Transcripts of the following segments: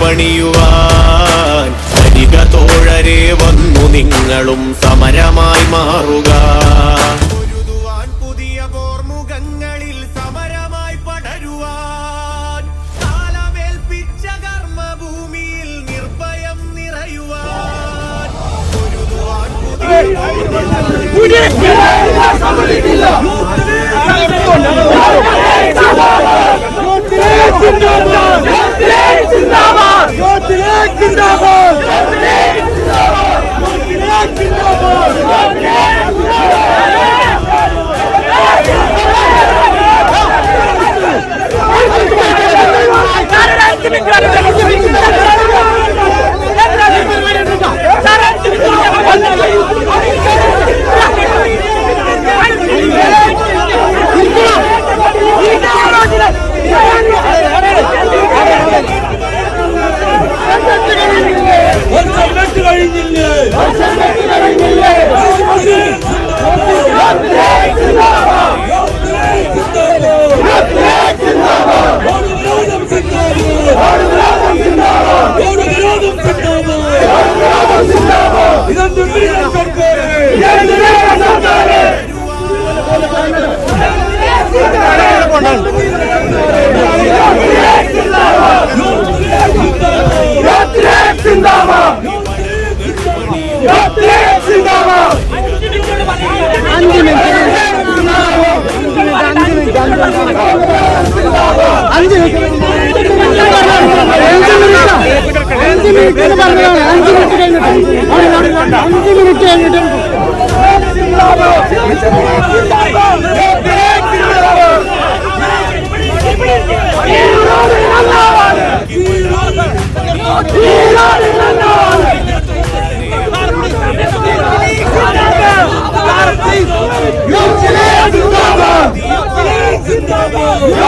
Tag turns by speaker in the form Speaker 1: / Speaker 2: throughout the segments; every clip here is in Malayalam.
Speaker 1: പണിയുവാൻ കരിക തോഴരെ വന്നു നിങ്ങളും സമരമായി മാറുക. പൊരുതുവാൻ പുതിയ പോർമുഖങ്ങളിൽ സമരമായി
Speaker 2: জিন্দাবাদ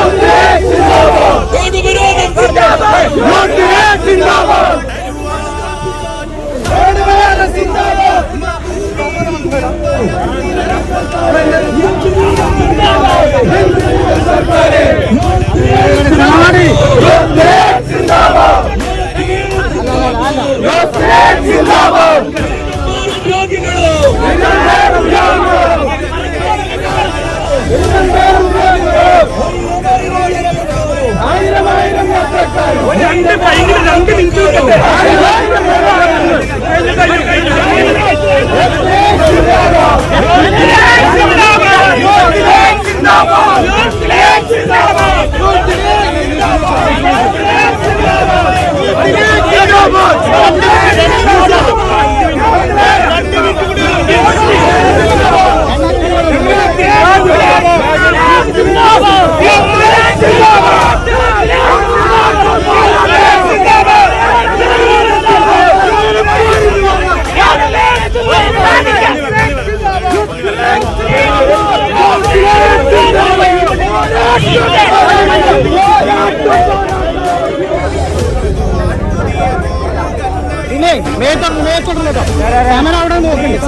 Speaker 2: അവിടെ നോക്കണ്ടേ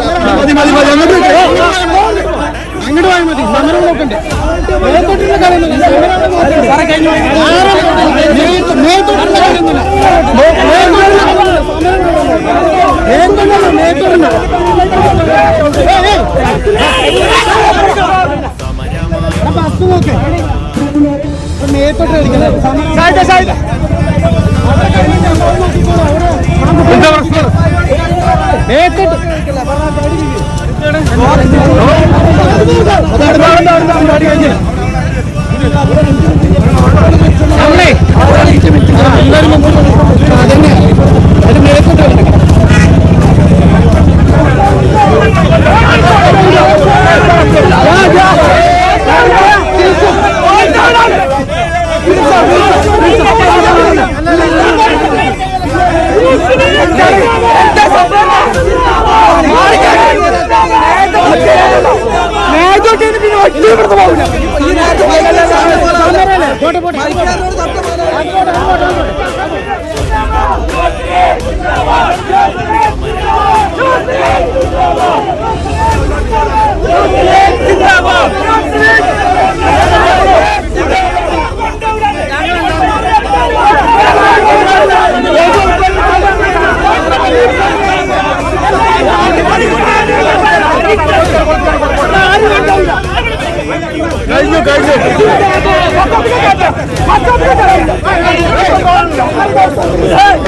Speaker 2: അങ്ങോട്ട് പോയാൽ മതി സമരം നോക്കണ്ടേ മേത്തോട്ടുള്ള മേത്തോട്ട്- മേത്തോട്ടുള്ള ഏയ്, ഏയ്. ആ ബസ് നോക്കേ മേത്തോട്ട് കളിക്കല്ലേ സമരം എന്താ പ്രശ്നം മേത്തോട്ട് നമ്മളേ বটে বটে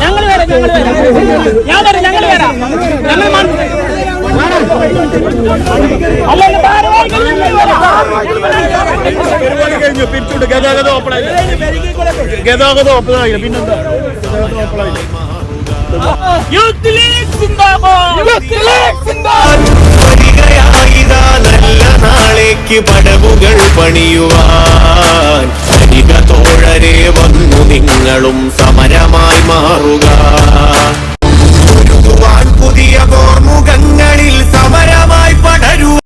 Speaker 3: ഞങ്ങൾ വരാം ഞങ്ങൾ വരാം ഞാൻ വരാം ഞങ്ങൾ വരാം ഞങ്ങൾ.
Speaker 4: പരിപാടി കഴിഞ്ഞു പിരിച്ചുവിട്ട് ഗതാഗതം ഓപ്പണായില്ല ഗതാഗതം ഓപ്പണായില്ല പിന്നെന്താ ഗതാഗതം ഓപ്പണായില്ല
Speaker 3: യൂത്ത്
Speaker 1: വരികയായിതാ നല്ല നാളേക്ക് പടവുകൾ പണിയുവാൻ. തോഴരെ വന്നു നിങ്ങളും സമരമായി മാറുക. പുതിയ പുതിയ സമരമായി സമര